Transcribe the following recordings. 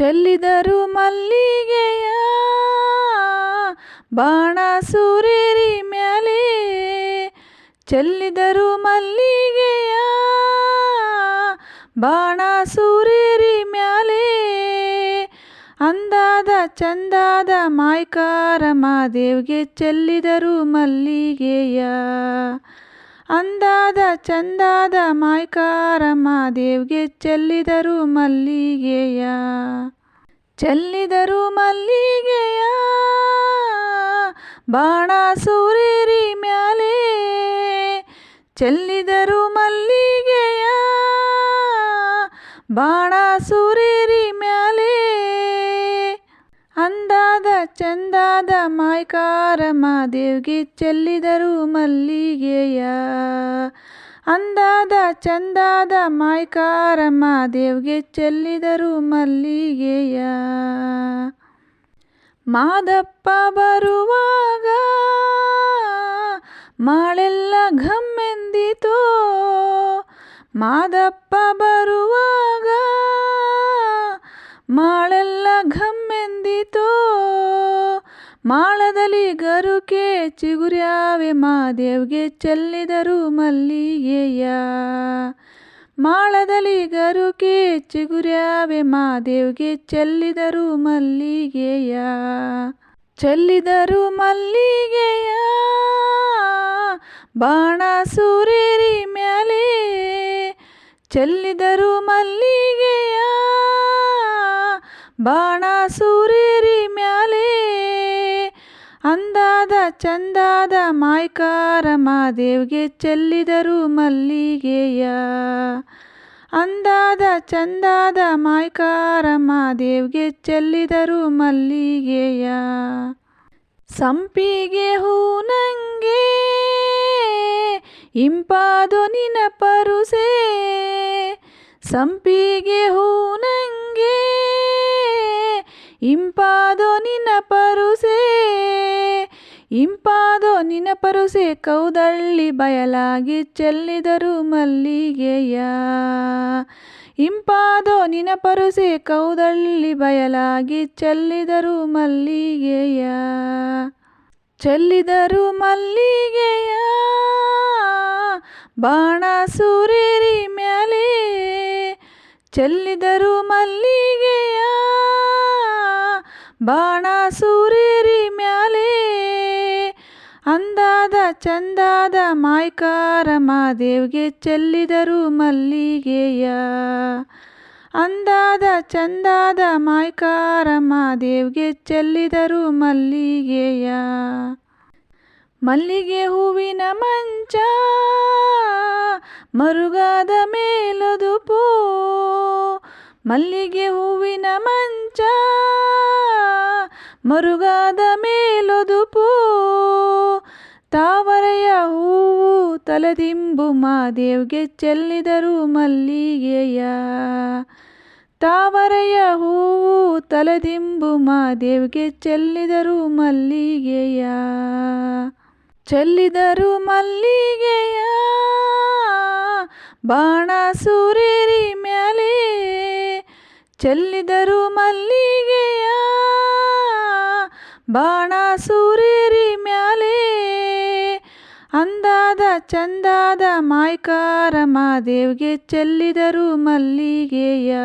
ಚೆಲ್ಲಿದರು ಮಲ್ಲಿಗೆಯ ಬಾಣ ಸೂರೇರಿ ಚೆಲ್ಲಿದರು ಮಲ್ಲಿಗೆಯ ಬಾಣ ಸೂರೇರಿ ಅಂದಾದ ಚಂದಾದ ಮಾಯ್ಕಾರ ಮಾದೇವ್ಗೆ ಚೆಲ್ಲಿದರು ಮಲ್ಲಿಗೆಯ. ಅಂದಾದ ಚಂದಾದ ಮಾಯ್ಕಾರ ಮಾದೇವ್ಗೆ ಚೆಲ್ಲಿದರು ಮಲ್ಲಿಗೆಯ. ಚೆಲ್ಲಿದರು ಮಲ್ಲಿಗೆಯ ಬಾಣ ಸೂರೇರಿ ಮ್ಯಾಲೆ. ಚೆಲ್ಲಿದರು ಮಲ್ಲಿಗೆಯ ಬಾಣ ಸೂರೇರಿ ಮ್ಯಾಲೆ. ಅಂದಾದ ಚಂದಾದ ಮಾಯ್ಕಾರ ಮಾದೇವ್ಗೆ ಚೆಲ್ಲಿದರು ಮಲ್ಲಿಗೆಯ ಅಂದಾದ ಚಂದಾದ ಮಾಯ್ಕಾರ ದೇವ್ಗೆ ಚೆಲ್ಲಿದರು ಮಲ್ಲಿಗೆಯ. ಮಾದಪ್ಪ ಬರುವಾಗ ಮಾಳೆಲ್ಲ ಘಮ್ಮೆಂದಿತೋ? ಮಾದಪ್ಪ ಬರುವಾಗ ಮಾಳೆಲ್ಲ ಘಮ್ಮೆಂದಿತೋ? ಮಾಳದಲ್ಲಿ ಗರುಕೆ ಚಿಗುರ್ಯಾವೆ ಮಾದೇವ್ಗೆ ಚೆಲ್ಲಿದರು ಮಲ್ಲಿಗೆಯ. ಮಾಳದಲ್ಲಿ ಗರುಕೆ ಚಿಗುರ್ಯಾವೆ ಮಾದೇವ್ಗೆ ಚೆಲ್ಲಿದರು ಮಲ್ಲಿಗೆಯ. ಚೆಲ್ಲಿದರು ಮಲ್ಲಿಗೆಯ, ಬಾಣ ಸೂರೇರಿ ಮ್ಯಾಲೆ. ಚೆಲ್ಲಿದರು ಮಲ್ಲಿಗೆಯ, ಬಾಣ ಸೂರೇರಿ ಮ್ಯಾಲೆ. ಅಂದಾದ ಚಂದಾದ ಮಾಯ್ಕಾರ ಮಾದೇವ್ಗೆ ಚೆಲ್ಲಿದರು ಮಲ್ಲಿಗೆಯ. ಅಂದಾದ ಚಂದಾದ ಮಾಯ್ಕಾರ ಮಾದೇವ್ಗೆ ಚೆಲ್ಲಿದರು ಮಲ್ಲಿಗೆಯ. ಸಂಪಿಗೆ ಹೂನಂಗೆ ಇಂಪಾದು ನಿನ ಪರುಸೆ. ಸಂಪಿಗೆ ಹೂನಂಗೆ ಇಂಪಾದೋ ನಿನ ಪರುಸೆ. ಇಂಪಾದೋ ನಿನ್ನ ಪರುಸೆ ಕೌದಳ್ಳಿ ಬಯಲಾಗಿ ಚೆಲ್ಲಿದರು ಮಲ್ಲಿಗೆಯ. ಇಂಪಾದೋ ನಿನ ಪರುಸೆ ಕೌದಳ್ಳಿ ಬಯಲಾಗಿ ಚೆಲ್ಲಿದರು ಮಲ್ಲಿಗೆಯ. ಚೆಲ್ಲಿದರು ಮಲ್ಲಿಗೆಯ. ಬಾಣ ಸೂರೇರಿ ಮ್ಯಾಲೆ. ಚೆಲ್ಲಿದರು ಮಲ್ಲಿಗೆಯ. ಬಾಣ ಸೂರೇರಿ ಮ್ಯಾಲೆ. ಚಂದಾದ ಮಾಯ್ಕಾರ ಮಾದೇವ್ಗೆ ಚೆಲ್ಲಿದರು ಮಲ್ಲಿಗೆಯ. ಅಂದಾದ ಚಂದಾದ ಮಾಯ್ಕಾರ ಮಾದೇವ್ಗೆ ಚೆಲ್ಲಿದರು ಮಲ್ಲಿಗೆಯ. ಮಲ್ಲಿಗೆ ಹೂವಿನ ಮಂಚ, ಮರುಗಾದ ಮೇಲದು ಪೋ. ಮಲ್ಲಿಗೆ ಹೂವಿನ ಮಂಚ, ಮರುಗಾದ ಮೇಲೊದುಪೋ ತಲೆದಿಂಬು ಮಾದೇವ್ಗೆ ಚೆಲ್ಲಿದರು ಮಲ್ಲಿಗೆಯ. ತಾವರೆಯ ಹೂವು ತಲೆದಿಂಬು ಮಾದೇವ್ಗೆ ಚೆಲ್ಲಿದರು ಮಲ್ಲಿಗೆಯ. ಚೆಲ್ಲಿದರು ಮಲ್ಲಿಗೆಯ. ಬಾಣ ಸೂರೇರಿ ಮ್ಯಾಲೆ. ಚೆಲ್ಲಿದರು ಮಲ್ಲಿಗೆಯ. ಬಾಣ ಸೂರೇರಿ ಮ್ಯಾಲೆ. ಅಂದಾದ ಚಂದಾದ ಮಾಯ್ಕಾರ ಮಾದೇವ್ಗೆ ಚೆಲ್ಲಿದರು ಮಲ್ಲಿಗೆಯ.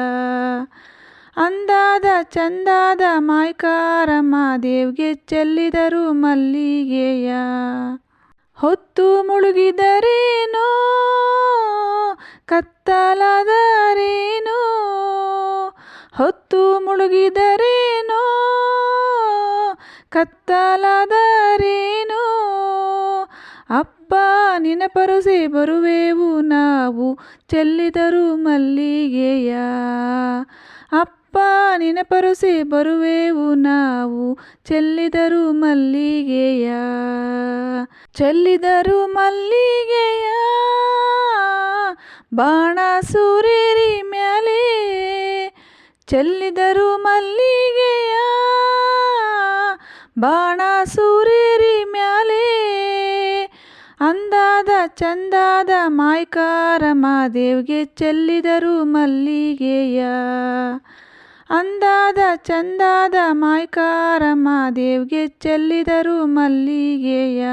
ಅಂದಾದ ಚಂದಾದ ಮಾಯ್ಕಾರ ಮಾದೇವ್ಗೆ ಚೆಲ್ಲಿದರು ಮಲ್ಲಿಗೆಯ. ಹೊತ್ತು ಮುಳುಗಿದರೇನೋ, ಕತ್ತಲಾದರೇನೋ, ಹೊತ್ತು ಮುಳುಗಿದರೇನೋ, ಕತ್ತಲಾದರೇನೋ ಅಪ್ಪ ನಿನಪರಸೆ ಬರುವೆವು ನಾವು ಚೆಲ್ಲಿದರು ಮಲ್ಲಿಗೆಯ. ಅಪ್ಪ, ನಿನಪರಸೆ ಬರುವೆವು ನಾವು ಚೆಲ್ಲಿದರು ಮಲ್ಲಿಗೆಯ. ಚೆಲ್ಲಿದರು ಮಲ್ಲಿಗೆಯ. ಬಾಣ ಸೂರೇರಿ ಮ್ಯಾಲೆ. ಚೆಲ್ಲಿದರು ಮಲ್ಲಿಗೆಯ. ಬಾಣ ಸೂರೇರಿ ಮ್ಯಾಲೆ. ಅಂದಾದ ಚಂದಾದ ಮಾಯ್ಕಾರ ಮಾದೇವ್ಗೆ ಚೆಲ್ಲಿದರು ಮಲ್ಲಿಗೆಯ. ಅಂದಾದ ಚಂದಾದ ಮಾಯ್ಕಾರ ಮಾದೇವ್ಗೆ ಚೆಲ್ಲಿದರು ಮಲ್ಲಿಗೆಯ.